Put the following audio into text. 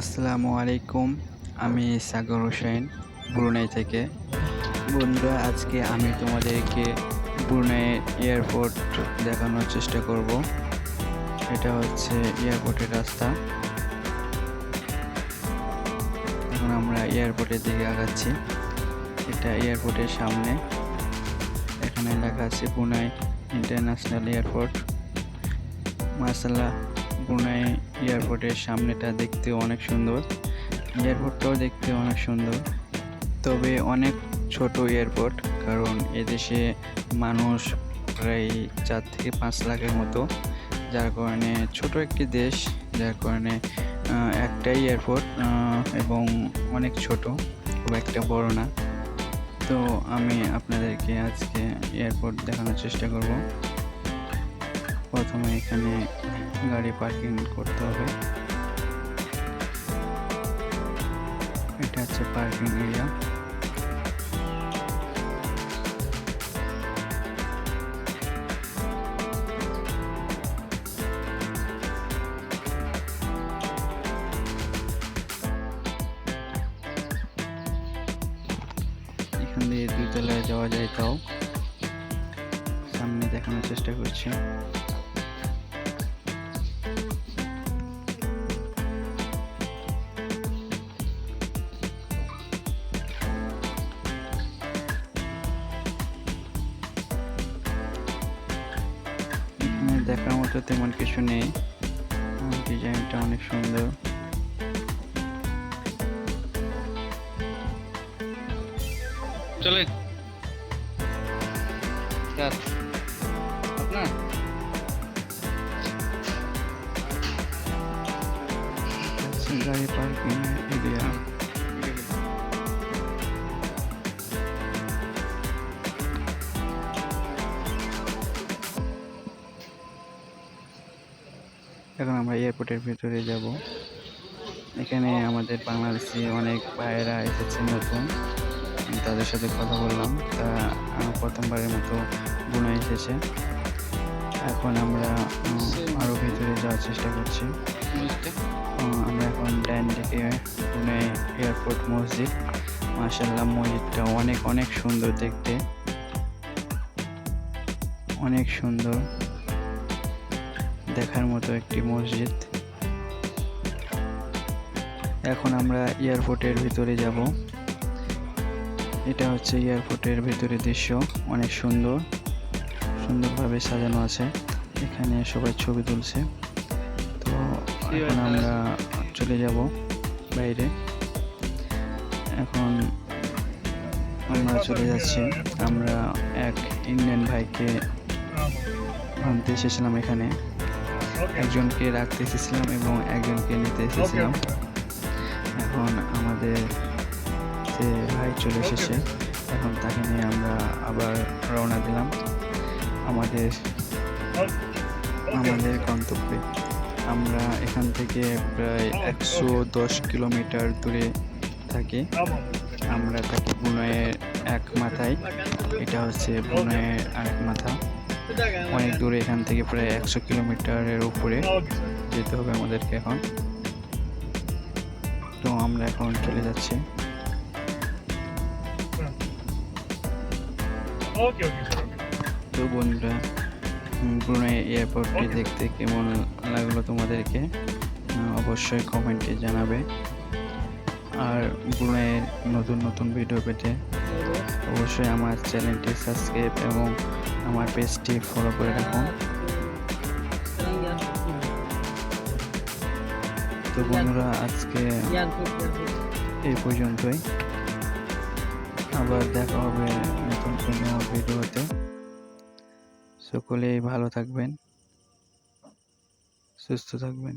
আসসালামু আলাইকুম, আমি সাগর হোসেন, ব্রুনাই থেকে। বন্ধুরা, আজকে আমি তোমাদেরকে ব্রুনাই এয়ারপোর্ট দেখানোর চেষ্টা করব। এটা হচ্ছে এয়ারপোর্টের রাস্তা। এখন আমরা এয়ারপোর্টের দিকে আগাচ্ছি। এটা এয়ারপোর্টের সামনে। এখানে লেখা আছে ব্রুনাই ইন্টারন্যাশনাল এয়ারপোর্ট। মার্শাল্লাহ ব্রুনাই এয়ারপোর্টের সামনেটা দেখতে অনেক সুন্দর। এয়ারপোর্টটাও দেখতে অনেক সুন্দর। তবে অনেক ছোট এয়ারপোর্ট, কারণ এদেশে মানুষ প্রায় চার থেকে পাঁচ লাখের মতো। যার কারণে ছোট একটি দেশ, যার কারণে একটাই এয়ারপোর্ট এবং অনেক ছোট, খুব একটা বড় না। তো আমি আপনাদেরকে আজকে এয়ারপোর্ট দেখানোর চেষ্টা করব। প্রথমে এখানে গাড়ি পার্কিং করতে হবে। এটা হচ্ছে পার্কিং এরিয়া। এখান দিয়ে দুই তলায় যাওয়া যায় তাও। সামনে দেখানোর চেষ্টা করছি। দেখার মতো তেমন কিছু নেই। ডিজাইনটা অনেক সুন্দর। স্যার গাড়ি পার্কিং এরিয়া এখন আমরা এয়ারপোর্টের ভিতরে যাব। এখানে আমাদের বাংলাদেশি অনেক ভাইয়েরা এসেছে নতুন। তাদের সাথে কথা বললাম। আহ, প্রথমবারের মতো গুণা এসেছে। এখন আমরা উম, আরও ভিতরে যাওয়ার চেষ্টা করছি। আমরা এখন ডাইন দিকে পুনে এয়ারপোর্ট মসজিদ। মার্শাল্লাহ মসজিদটা অনেক অনেক সুন্দর দেখতে। অনেক সুন্দর। দেখার মতো একটি মসজিদ। এখন আমরা এয়ারপোর্টের ভিতরে যাব। এটা হচ্ছে এয়ারপোর্টের ভিতরের দৃশ্য, অনেক সুন্দর। সুন্দরভাবে সাজানো আছে। এখানে সবাই ছবি তুলছে। তো এখন আমরা চলে যাব বাইরে। এখন আমরা চলে যাচ্ছি। আমরা এক ইন্ডিয়ান ভাইকে আনতে এসেছিলাম এখানে। একজনকে রাখতে এসেছিলাম এবং একজনকে নিতে এসেছিলাম। এখন আমাদের যে ভাই চলে এসেছে এখন তাকে নিয়ে আমরা আবার রওনা দিলাম আমাদের আমাদের গন্তব্যে। আমরা এখান থেকে প্রায় একশো দশ কিলোমিটার দূরে থাকি। আমরা থাকি বুনয়ের এক মাথায়। এটা হচ্ছে বুনয়ের আরেক মাথা। অনেক দূরে এখান থেকে প্রায় একশো কিলোমিটারের উপরে যেতে হবে আমাদেরকে এখন। তো আমরা এখন চলে যাচ্ছি। তো বন্ধুরা ব্রুনাই এয়ারপোর্টটি দেখতে কেমন লাগল তোমাদেরকে? অবশ্যই কমেন্টে জানাবে। আর ব্রুনাইয়ের নতুন নতুন ভিডিও পেতে অবশ্যই আমার চ্যানেলটি সাবস্ক্রাইব এবং আমার পেজটি ফলো করে রাখুন। তো বন্ধুরা, আজকে এই পর্যন্তই। আবার দেখা হবে নতুন কোনো ভিডিওতে। সকলেই ভালো থাকবেন, সুস্থ থাকবেন।